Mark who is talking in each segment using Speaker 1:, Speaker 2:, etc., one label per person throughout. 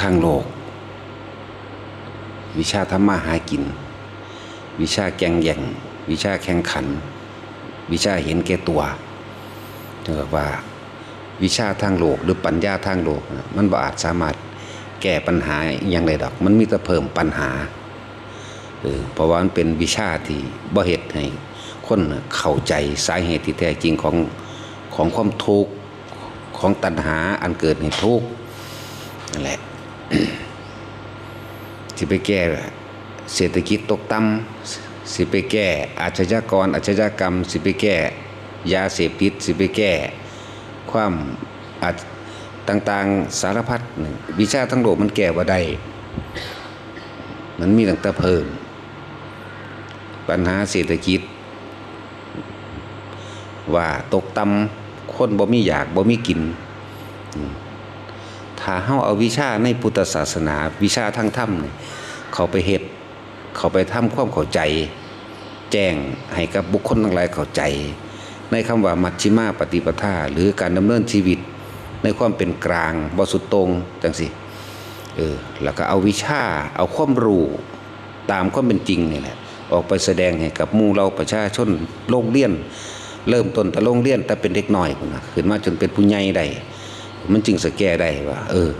Speaker 1: ทางโลก วิชาทำมาหากิน วิชาแกงแย่ง วิชาแข่งขัน วิชาเห็นแก่ตัวเรียกว่า วิชาทางโลกหรือปัญญาทางโลก มันบ่อาจสามารถแก้ปัญหาอย่างใดดอก มันมีแต่เพิ่มปัญหาเพราะว่ามันเป็นวิชาที่บ่เฮ็ดให้คนเข้าใจสาเหตุที่แท้จริงของของความทุกข์ของตัณหาอันเกิดในทุกข์นั่นแหละ สิไปแก้เศรษฐกิจตกต่ำสิไปแก้อาชญากรอาชญากรรม สิไปแก้ยาเสพติดสิไปแก้ความอาต่างๆสารพัดหนึ่งวิชาทั้งโลกมันแก้ว่าได้มันมีตั้งแต่เพิ่ม ปัญหาเศรษฐกิจ ว่าตกต่ำคนบ่มีอยากบ่มีกินอืม ถ้าเฮาเอาวิชาในพุทธศาสนา วิชาทางธรรมเนี่ยเขาไปเฮ็ดเขาไปทำความเข้าใจ แจ้งให้กับบุคคลทั้งหลายเข้าใจ ในคำว่ามัชชิมาปฏิปทาหรือการดำเนินชีวิต ในความเป็นกลางบสุดตรงจังสิเออแล้วก็เอาวิชาเอาความรู้ตามความเป็นจริงนี่แหละออกไปแสดงให้กับมู่เราประชาชนโรงเรียน เริ่มต้นแต่โรงเรียนแต่เป็นเด็กน้อยพุ่นนะขึ้นมาจนเป็นผู้ใหญ่ได้ มันจึงสแก้ได้ว่า เออ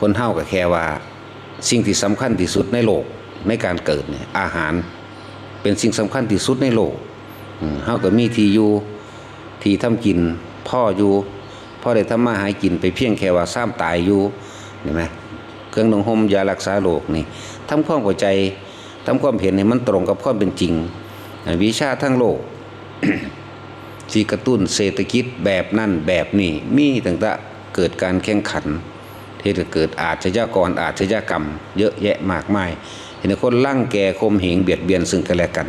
Speaker 1: คนเฮาก็แค่ว่า สิ่งที่สำคัญที่สุดในโลกในการเกิดเนี่ยอาหารเป็นสิ่งสำคัญที่สุดในโลกอืมเฮาก็มีที่อยู่ที่ทำกิน พ่ออยู่พ่อได้ทำมาหากินไปเพียงแค่ว่าซ้ำตายอยู่เห็นไหมเครื่องนงห่มยารักษาโรคนี่ทำความเข้าใจทำความเห็นให้มันตรงกับความเป็นจริง วิชาทั้งโลก ที่กระตุ้นเศรษฐกิจแบบนั่นแบบนี้มีตั้งแต่เกิดการแข่งขันที่จะเกิดอาชญากรอาชญากรรม เยอะแยะมากมาย เห็นคนลั่งแกข่มเหงเบียดเบียนซึ่งกันและกัน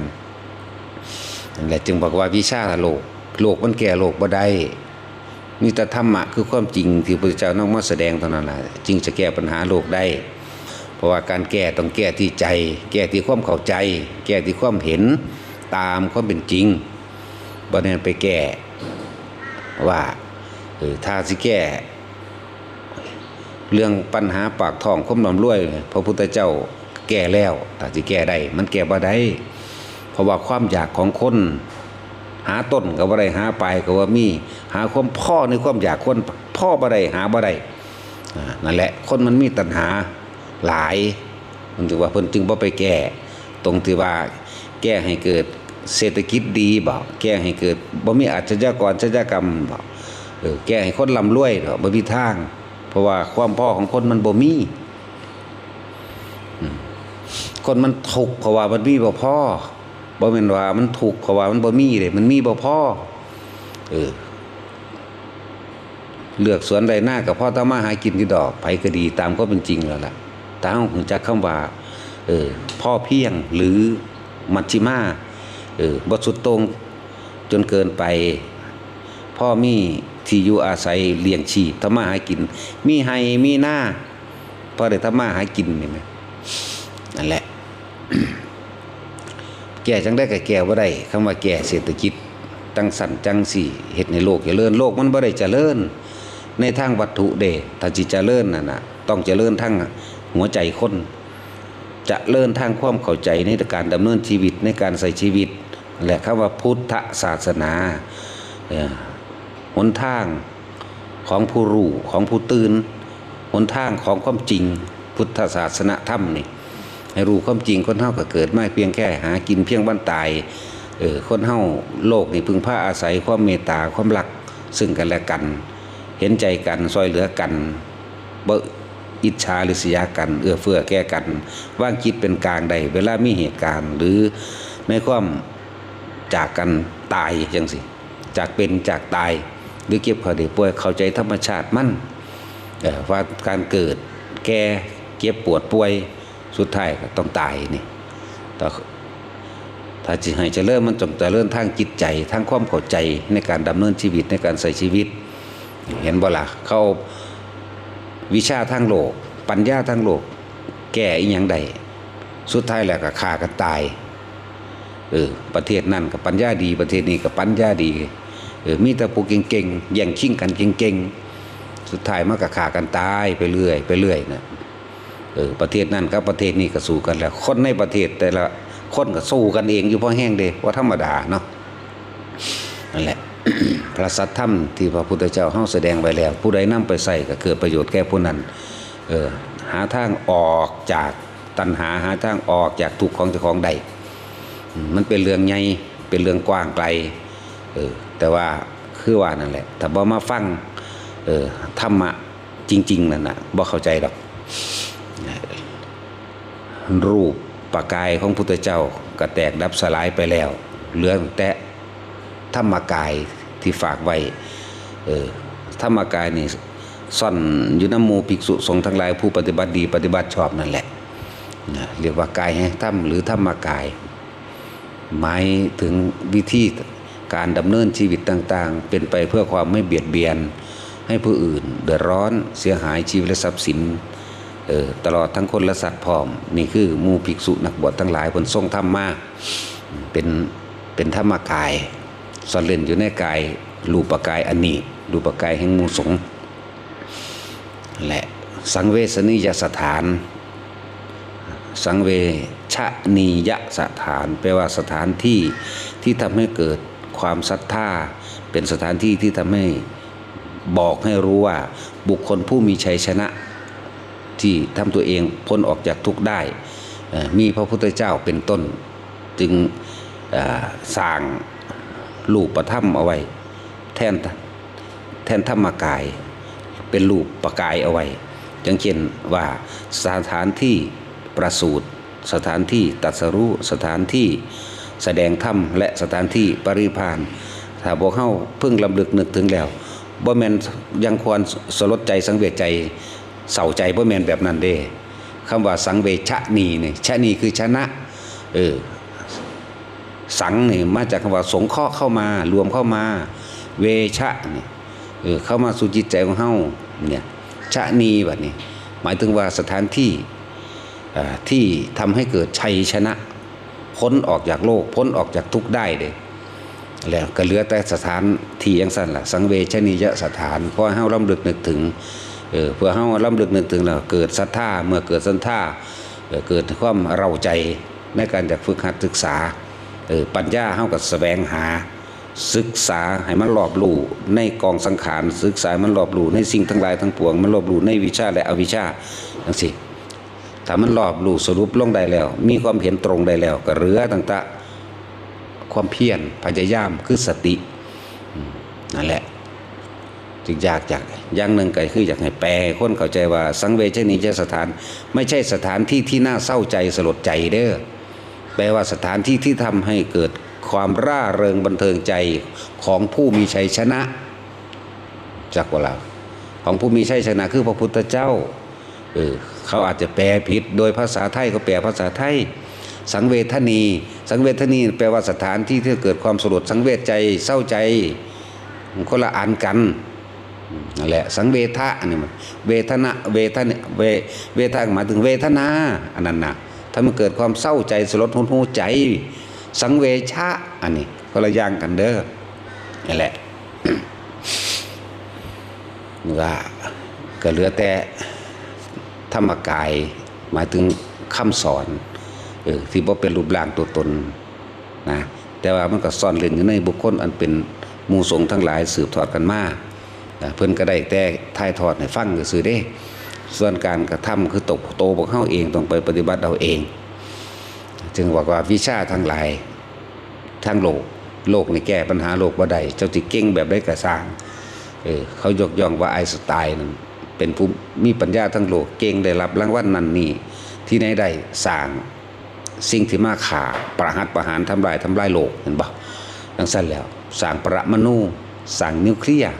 Speaker 1: นั่นแหละจึงบอกว่าวิชาโลก โลกมันแก่โลกบ่ได้มีแต่ธรรมะคือความจริงที่พระเจ้านำมาแสดงเท่านั้นแหละจึงจะแก้ปัญหาโลกได้ เพราะว่าการแก้ต้องแก้ที่ใจ แก้ที่ความเข้าใจ แก้ที่ความเห็นตามความเป็นจริง บ่แน่นไปแก้ว่าเออถ้าสิแก้ เรื่องปัญหาปากท้องความร่ำรวย พระพุทธเจ้าแก้แล้วแต่สิแก้ได้มันแก้บ่ได้เพราะว่าความอยากของคน หาต้นก็บ่ได้หาปลายก็ว่ามี หาความพ่อในความอยากคนพ่อบ่ได้หาบ่ได้นั่นแหละ คนมันมีตัณหาหลายมันถือว่าเพิ่นจึงบ่ไปแก้ ตรงที่ว่าแก้ให้เกิด เศรษฐกิจดีบ่แก้ให้เกิดบ่มีอาชญากรอาชญากรรมบ่แก้ให้คนร่ำรวยดอกบ่มีทาง เพราะว่าความพ่อของคนมันบ่มีคนมันทุกข์เพราะว่ามันมีบ่พ่อบ่แม่นว่ามันทุกข์เพราะว่ามันบ่มีเด้มันมีบ่พอเออเลือกสวนใดหน้ากับพ่อตามาหากินที่ดอกไผก็ดีตามก็เป็นจริงแล้วล่ะตามหูจักคำว่า เออ พ่อเพียงหรือมัชชิมา เออบ่สุดตรงจนเกินไป พ่อมีที่อยู่อาศัยเลี้ยงชีพทำมาหากิน มีไห้มีหน้าพ่อได้ทำมาหากินนี่ไหมนั่นแหละ แก่จังได้ก็แก่บ่ได้คำว่าแก่เศรษฐกิจจังสั่นจังสี่เฮ็ดในโลกเจริญโลกมันบ่ได้เจริญ ในทางวัตถุเดถ้าจิตเจริญนั่นนะต้องเจริญทั้งหัวใจคนจะเลิ่นทางความเข้าใจในการดำเนินชีวิตในการใช้ชีวิต แหละคำว่าพุทธศาสนาหนทางของผู้รู้ของผู้ตื่นหนทางของความจริงพุทธศาสนธรรมนี่ให้รู้ความจริงคนเฮาก็เกิดไมาเพียงแค่หากินเพียงบ้านตายเออคนเฮาโลกนี่พึงพาอาศัยความเมตตาความรักซึ่งกันและกัน เห็นใจกันซอยเหลือกันเบ่อิจฉาหรือเสียกัน เอื้อเฟื้อแก้กัน ว่างคิดเป็นกลางใด เวลามีเหตุการณ์หรือในความ จากกันตายจังสิจากเป็นจากตายหรือเก็บเขาได้ป่วยเข้าใจธรรมชาติมั่นเออว่าการเกิดแก่เก็บปวดป่วยสุดท้ายก็ต้องตายนี่แต่ถ้าจิให้จะเริ่มมันจงจะเริ่มทางจิตใจทางความเข้าใจในการดำเนินชีวิตในการใช้ชีวิต เห็นบ่ละเขาวิชาทางโลก ปัญญาทางโลก แก้อีหยังใดสุดท้ายแหล้วก็ฆ่ากันตาย เออประเทศนั่นกับปัญญาดี ประเทศนี้กับปัญญาดีเออมีแต่ผู้เก่งๆแย่งชิงกันเก่งๆสุดท้ายมันก็ขากันตายไปเรื่อย ไปเรื่อยนะเออประเทศนั้นกับประเทศนี้ก็สู้กันแล้วคนในประเทศแต่ละคนก็สู้กันเองอยู่เพราะแห้งเดว่าธรรมดาเนาะนั่นแหละพระสัทธรรมที่พระพุทธเจ้าเฮาแสดงไว้แล้ว ผู้ใดนำไปใส่ก็เกิดประโยชน์แก่ผู้นั้นเออหาทางออกจากตัณหาหาทางออกจากทุกข์ของเจ้าของใด มันเป็นเรื่องใหญ่เป็นเรื่องกว้างไกลเออแต่ว่าคือว่านั่นแหละถ้าบ่มาฟังเออธรรมะจริง ๆนั่นน่ะบ่เข้าใจดอกรูปปากายของพุทธเจ้าก็แตกดับสลายไปแล้ว เหลือแต่ธรรมกายที่ฝากไว้เออธรรมกายนี่ซ่อนอยู่น้ำมูภิกษุสงฆ์ทั้งหลายผู้ปฏิบัติดีปฏิบัติชอบนั่นแหละเรียกว่ากายแห่งธรรมหรือธรรมกาย หมายถึงวิธีการดำเนินชีวิตต่างๆ เป็นไปเพื่อความไม่เบียดเบียน ให้ผู้อื่น เดือดร้อนเสียหายชีวิตและทรัพย์สินออตลอดทั้งคนและสัตว์พร้อม นี่คือมูภิกษุนักบวชทั้งหลายคนทรงธรรมมาเป็นเป็นธรรมกายสอนเล่นอยู่ในกายรูปกายอันนี้รูปกายแห่งมูสงและสังเวชนียสถาน สังเวชนียสถาน แปลว่าสถานที่ที่ทำให้เกิดความศรัทธาเป็นสถานที่ที่ทำให้บอกให้รู้ว่าบุคคลผู้มีชัยชนะ ที่ทำตัวเองพ้นออกจากทุกข์ได้ มีพระพุทธเจ้าเป็นต้น จึงสร้างรูปประทับเอาไว้ แทนแทนธรรมกาย เป็นรูปประกายเอาไว้อย่างเช่นว่าสถานที่ ประสูติสถานที่ตรัสรู้สถานที่แสดงธรรมและสถานที่ปริพานถ้าพวกเฮาเพิ่งลำลึกนึกถึงแล้วบ่แมนยังควรสลดใจสังเวชใจเศร้าใจบ่แมนแบบนั้นเด้คำว่าสังเวชะนีเนี่ยชะนีคือชนะเออสังเนี่ยมาจากคำว่าสงเคราะห์เข้ามารวมเข้ามา เวชะเนี่ยเออเข้ามาสู่จิตใจของเฮาเนี่ยชะนีแบบนี้ หมายถึงว่าสถานที่ ที่ทำให้เกิดชัยชนะ พ้นออกจากโลก พ้นออกจากทุกข์ได้เด้แล้วก็เหลือแต่สถานที่อยังสั้นล่ะสังเวชนียสถานเพราะเฮาลำลึกนึกถึงเออเพื่อเฮาลำลึกนึกถึงแล้วเกิดศรัทธาเมื่อเกิดศรัทธาเกิดความเราใจในการจะฝึกหัดศึกษาเออปัญญาเฮาก็แสวงหาศึกษาให้มันรอบรู้ในกองสังขารศึกษามันรอบรู้ในสิ่งทั้งหลายทั้งปวง มันรอบรู้ในวิชาและอวิชชาจังซี่ ถ้ามันรอบรู้สรุปลงได้แล้ว มีความเห็นตรงได้แล้วก็เหลือต่างๆความเพียรพยายามคือสตินั่นแหละ จึงอยากจากอย่างหนึ่งก็คืออยากให้แปลให้คนเข้าใจว่า สังเวชนียสถาน ไม่ใช่สถานที่ที่น่าเศร้าใจสลดใจเด้อแปลว่าสถานที่ที่ทำให้เกิดความร่าเริงบันเทิงใจของผู้มีชัยชนะจากว่าเราของผู้มีชัยชนะคือพระพุทธเจ้าเออ เขาอาจจะแปลผิด โดยภาษาไทยก็แปลภาษาไทย สังเวทนี สังเวทนีแปลว่าสถานที่ที่เกิดความสลดสังเวชใจเศร้าใจคนละอันกันนั่นแหละสังเวทะอันนี้มันเวทนาเวทนาเวเวทนาหมายถึงเวทนาอันนั้นนะถ้ามันเกิดความเศร้าใจสลดหุนหูใจ สังเวชะอันนี้ก็ละอย่างกันเด้อนี่แหละว่าก็เหลือแต่ ธรรมกาย หมายถึงคำสอนเออที่บ่เป็นรูปร่างตัวตนนะแต่ว่ามันก็ซ่อนเร้นอยู่ในบุคคลอันเป็นมูสงทั้งหลายสืบทอดกันมาเพิ่อนก็ได้แต่ถ่ายทอดให้ฟังซื่อๆเด้ ส่วนการกระทำคือตกโตพวกเฮาเองต้องไปปฏิบัติเอาเอง จึงบอกว่าวิชาทั้งหลายทั้งโลกโลกในแก้ปัญหาโลกบ่ได้เจ้าสิเก่งแบบได้กระสร้างเออเขายกย่องว่าไอน์สไตน์นั่น เป็นผู้มีปัญญาทั้งโลกเก่งได้รับรางวัลนั่นนี่ที่ไหนได้สร้างสิ่งที่มาขาประหัตประหารทำลายทำลายโลกเห็นบ่จังซั่นแล้วสร้างปรมาณูสร้างนิวเคลียร์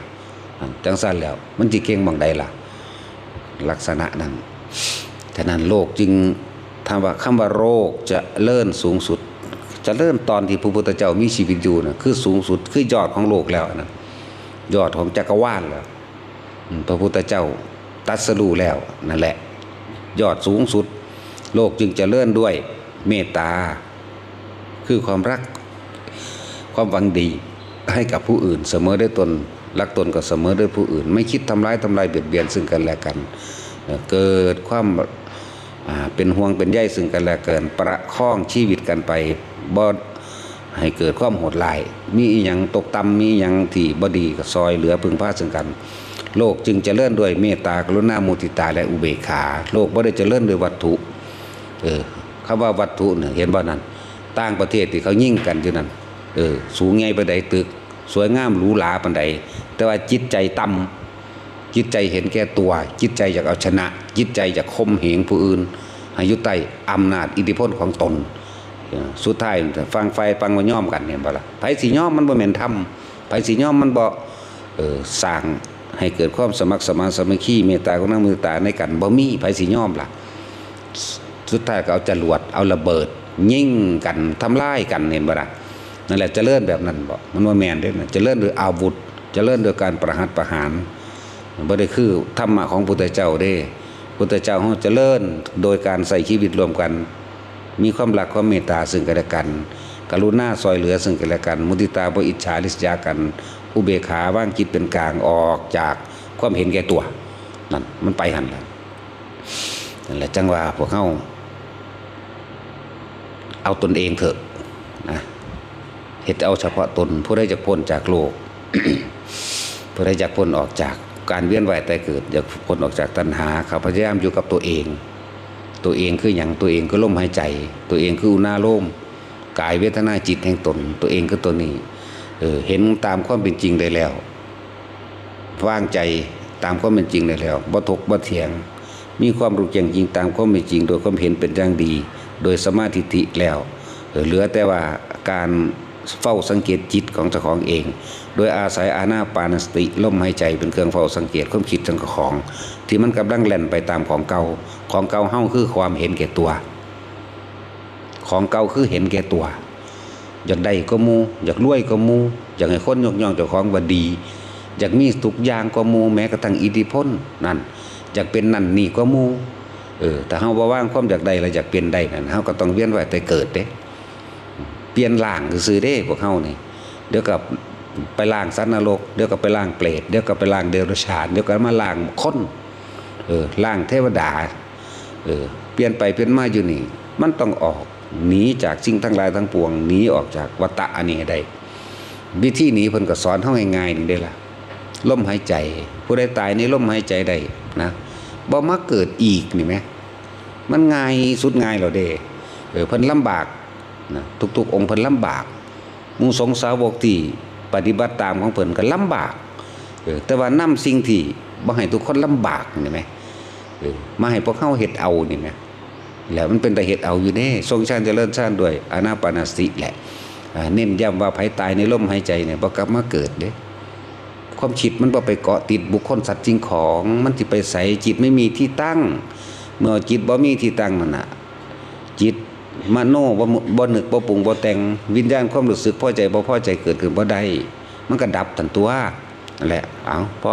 Speaker 1: นั่นจังซั่นแล้ว มันสิเก่งบางใดล่ะ ลักษณะนั้นฉะนั้นโลกจึงถามว่าคำว่าโรคจะเลิ่อนสูงสุด จะเริ่มตอนที่พระพุทธเจ้ามีชีวิตอยู่นะคือสูงสุดคือยอดของโลกแล้วนะยอดของจักรวาลแล้ว พระพุทธเจ้าตรัสรู้แล้วนั่นแหละ ยอดสูงสุด โลกจึงจะเลื่อนด้วยเมตตา คือความรักความหวังดีให้กับผู้อื่น เสมอด้วยตนรักตนก็เสมอด้วยผู้อื่น ไม่คิดทำร้ายทำลายเบียดเบียนซึ่งกันและกัน เกิดความเป็นห่วงเป็นใยซึ่งกันและกันประคองชีวิตกันไปบ่ ให้เกิดความโหดร้าย มีอหยังตกต่ำมีอหยังที่บดีก็ซอยเหลือพึงพาซึ่งกัน โลกจึงจเจริญด้วยเมตตากรุณามุทิตาและอุเบกขา โลกบ่ได้จเจริญด้วยวัตถุ เออคำว่าวัตถุเนี่ยเห็นบ่นั่นต่างประเทศที่เขายิ่งกันอยู่นั่นเออสูงใหญ่ปานใดตึก สวยงามหรูหราปานใดแต่ว่าจิตใจต่ำจิตใจเห็นแก่ตัว จิตใจอยากเอาชนะ จิตใจอยากข่มเหงผู้อื่นให้ยู่ใต้อำนาจอิทธิพลของตน สุดท้ายฟังไฟฟังว่าย่อมกันเนี่ยบ่ล่ะไผสิย่อมมันบ่แม่นธรรมไผสิย่อมมันบ่เออสร้างให้เกิดความสมัครสมานสมัคคีเมตตากรุณามุทิตาในกันบ่มีไผสิย่อมล่ะสุดท้ายก็เอาจรวดเอาระเบิด ยิงกันทำลายกันเห็นบ่ล่ะนั่นแหละเจริญแบบนั้นบ่มันว่าแมนเด้นะเจริญด้วยอาวุธเจริญด้วยการประหัตประหารบ่ได้คือธรรมะของพุทธเจ้าเด้พุทธเจ้าเฮาเจริญโดยการใส่ชีวิตรวมกัน มีความรักความเมตตาซึ่งกันและกัน กรุณาซอยเหลือซึ่งกันและกัน มุทิตาบ่อิจฉาริษยากัน อุเบกขาว่างจิตเป็นกลางออกจากความเห็นแก่ตัวนั่นมันไปหั่นล่ะนั่นแหละจังว่าพวกเฮาเอาตนเองเถอะนะเฮ็ดเอาเฉพาะตนผู้ใดจะพ้นจากโลกผู้ใดอยากพ้นออกจากการเวียนว่ายตายเกิดอยากพ้นออกจากตัณหาเขาพยายามอยู่กับตัวเอง ตัวเองคืออย่างตัวเองคือลมหายใจ ตัวเองคืออุณาโลมกายเวทนาจิตแห่งตน ตัวเองคือตัวนี้เออเห็นตามความเป็นจริงได้แล้ววางใจตามความเป็นจริงได้แล้วบ่ทกบ่เถียง มีความรู้แจ้งจริงตามความเป็นจริง โดยความเห็นเป็นอย่างดี โดยสมาธิิแล้วเออเหลือแต่ว่าการ เฝ้าสังเกตจิตของเจ้าของเอง โดยอาศัยอาณาปานสติลมหายใจเป็นเครื่องเฝ้าสังเกตความคิดของเจ้าของ ที่มันกำลังแล่นไปตามของเก่าของเก่าเฮาคือความเห็นแก่ตัว ของเก่าคือเห็นแก่ตัว อยากได้ก็มู อยากรวยก็มู อยากให้คนยกย่องเจ้าของว่าดี อยากมีทุกอย่างก็มูแม้กระทั่งอิทธิพลนั่นอยากเป็นนั่นนี่ก็มูเออแต่เฮาบ่ว่างความอยากได้แล้วอยากเป็นได้นั่นเฮาก็ต้องเวียนว่ายแต่เกิดเด้ เปลี่ยนร่างซื่อๆเด้พวกเฮานี่เดี๋ยวกับไปล่างสัตว์นรกเดี๋ยวก็ไปล่างเปรตเดี๋ยวก็ไปล่างเดรัจฉานเดี๋ยวก็มาล่างคนเออล่างเทวดาเออเปลี่ยนไปเปลี่ยนมาอยู่นี่ มันต้องออกหนีจากสิ่งทั้งหลายทั้งปวงหนีออกจากวัฏฏะอันนี้ให้ได้วิธีหนีเพิ่นก็สอนเฮาง่ายๆนี่เด้ละลมหายใจ ผู้ใดตายในลมหายใจได้นะบ่มาเกิดอีกนี่แหมมันง่ายสุดง่ายแล้วเด้เออเพิ่นลำบาก นะทุก ๆ องค์เพิ่นลำบากมูสงสาวกที่ปฏิบัติตามของเพิ่นก็ลำบากเออแต่ว่านํสิ่งที่บ่ให้ทุกคนลำบากนี่แหมเออมาให้พวกเฮาเฮ็ดเอานี่แหมแล้วมันเป็นแต่เหตุเอาอยู่เน่ทรงชาติเจริญชาติด้วยอานาปานสติแหละเน้นย้ำว่าภัยตายในลมหายใจเนี่ยบ่กลับมาเกิดเด้ความคิดมันบ่ไปเกาะติดบุคคลสัตว์จริงของมันสิไปใส่จิตไม่มีที่ตั้ง เมื่อจิตบ่มีที่ตั้งนั่นน่ะจิต มโนบ่บ่นึกบ่ปรุงบ่แต่งวิญญาณความรู้สึกพอใจบ่พอใจเกิดขึ้นบ่ได้มันก็ดับทันตัวนั่นแหละเอาพอ